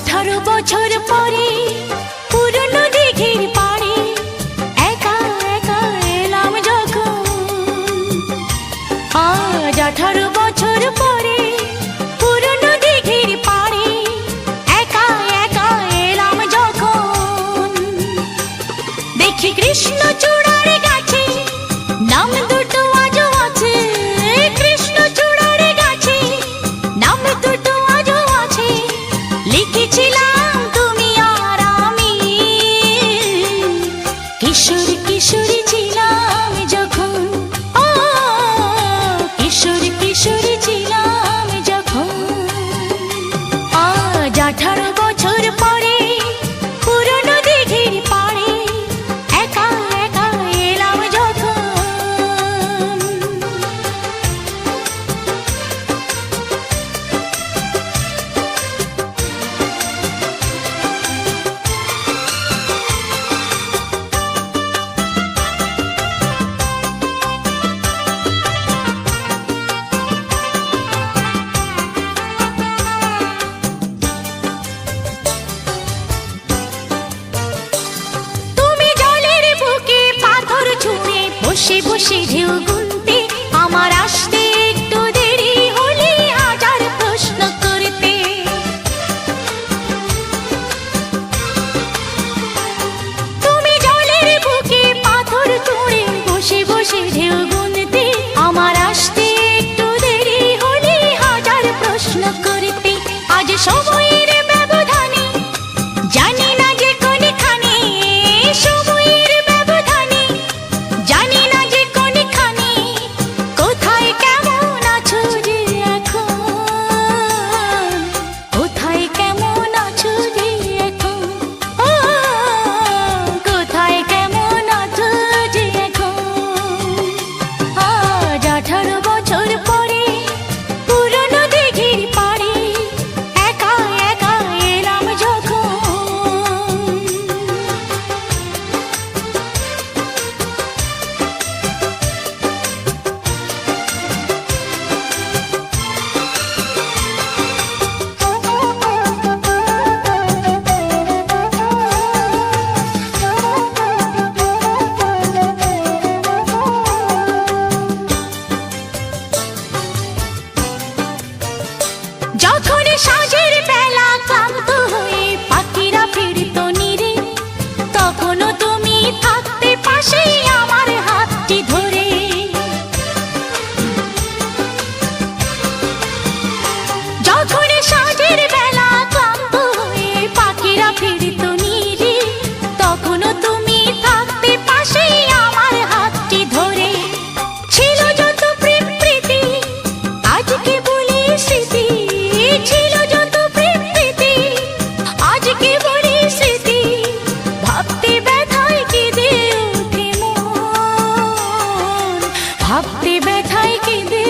আঠারো বছর পরে পুরনো দিঘির পাড়ে একা একা এলাম যখন। আজ আঠারো বছর পরে পুরনো দিঘির পাড়ে একা একা এলাম যখন। দেখি কৃষ্ণ চূড়ার গাছে নাম সে ঢেউ গুনতে আমার আসতে একটু দেরি হলে হাজার প্রশ্ন করতে। তুমি জলের বুকে পাথর তুড়ে বসে বসে ঢেউ গুনতে আমার আসতে একটু দেরি হলে হাজার প্রশ্ন করতে। আজ সময় সাঁঝের বেলা পাখিরা ফিরত তখনও তুমি থাকতে পাশে আমার হাতটি ধরে। যখন সাঁঝের বেলা ক্লান্ত পাখিরা ফিরত হাতে ব্যথায় কেঁদে